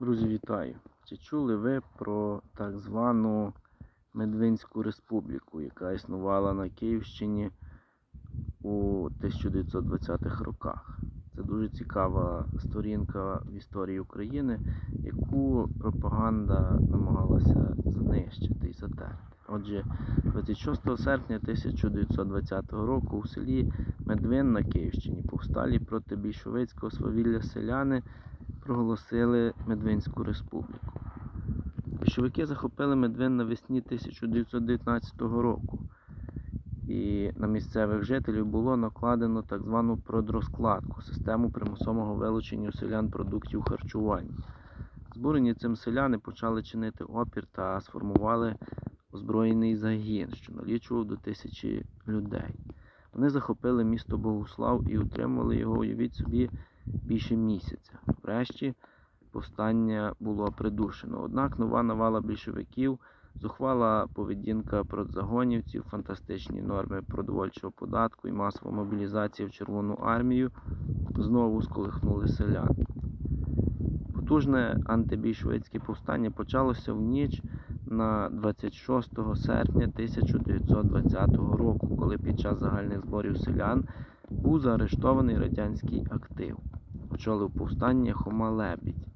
Друзі, вітаю! Чи чули ви про так звану Медвинську республіку, яка існувала на Київщині у 1920-х роках? Це дуже цікава сторінка в історії України, яку пропаганда намагалася знищити і затерти. Отже, 26 серпня 1920 року у селі Медвин на Київщині повсталі проти більшовицького свавілля селяни проголосили Медвинську республіку. Більшовики захопили Медвин навесні 1919 року, і на місцевих жителів було накладено так звану продрозкладку систему примусового вилучення селян продуктів харчування. Збурені цим селяни почали чинити опір та сформували озброєний загін, що налічував до тисячі людей. Вони захопили місто Богуслав і утримували його, уявіть собі, більше місяця. Врешті повстання було придушено. Однак нова навала більшовиків, зухвала поведінка продзагонівців, фантастичні норми продовольчого податку і масова мобілізація в Червону армію знову сколихнули селян. Потужне антибільшовицьке повстання почалося в ніч на 26 серпня 1920 року, коли під час загальних зборів селян був заарештований радянський актив. Очолив повстання Хома Лебідь.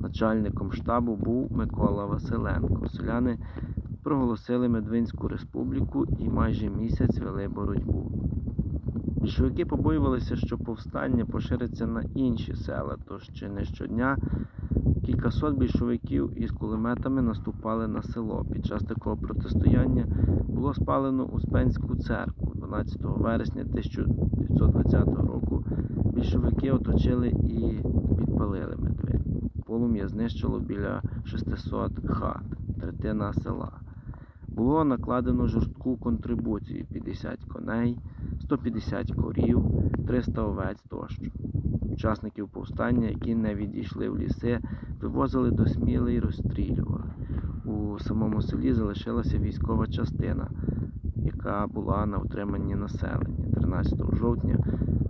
Начальником штабу був Микола Василенко. Селяни проголосили Медвинську республіку і майже місяць вели боротьбу. Більшовики побоювалися, що повстання пошириться на інші села, тож чи не щодня кількасот більшовиків із кулеметами наступали на село. Під час такого протистояння було спалено Успенську церкву 12 вересня 1920 року. Більшовики оточили і підпалили Медвин. Полум'я знищило біля 600 хат, третина села. Було накладено жорстку контрибуцію 50 коней, 150 корів, 300 овець тощо. Учасників повстання, які не відійшли в ліси, вивозили до Сміли і розстрілювали. У самому селі залишилася військова частина, яка була на утриманні населення. 13 жовтня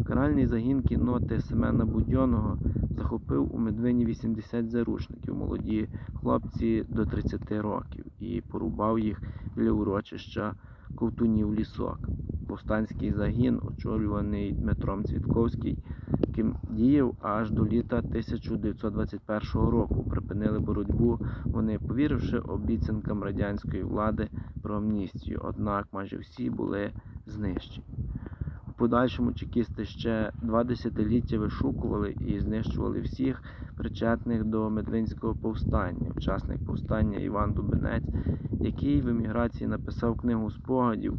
каральний загін кінноти Семена Будьоного захопив у Медвині 80 заручників, молоді хлопці до 30 років, і порубав їх біля урочища Ковтунів лісок. Повстанський загін, очолюваний Дмитром Цвітковський, яким діяв аж до літа 1921 року. Припинили боротьбу, вони повіривши обіцянкам радянської влади про амністію. Однак майже всі були знищені. У подальшому чекісти ще два десятиліття вишукували і знищували всіх причетних до Медвинського повстання. Учасник повстання Іван Дубинець, який в еміграції написав книгу спогадів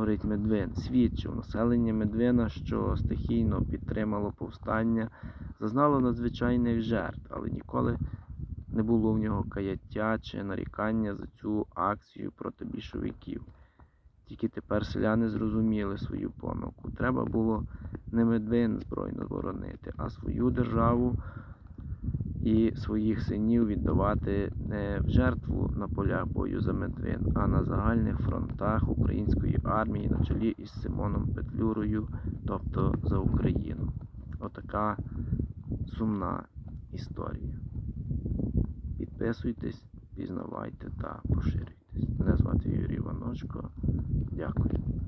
горить Медвин, свідчив населення Медвина, що стихійно підтримало повстання, зазнало надзвичайних жертв, але ніколи не було в нього каяття чи нарікання за цю акцію проти більшовиків. Тільки тепер селяни зрозуміли свою помилку. Треба було не Медвин збройно боронити, а свою державу і своїх синів віддавати не в жертву на полях бою за Медвин, а на загальних фронтах української армії на чолі із Симоном Петлюрою, тобто за Україну. Отака сумна історія. Підписуйтесь, пізнавайте та поширюйтесь. Мене звати Юрій Іваночко. Дякую.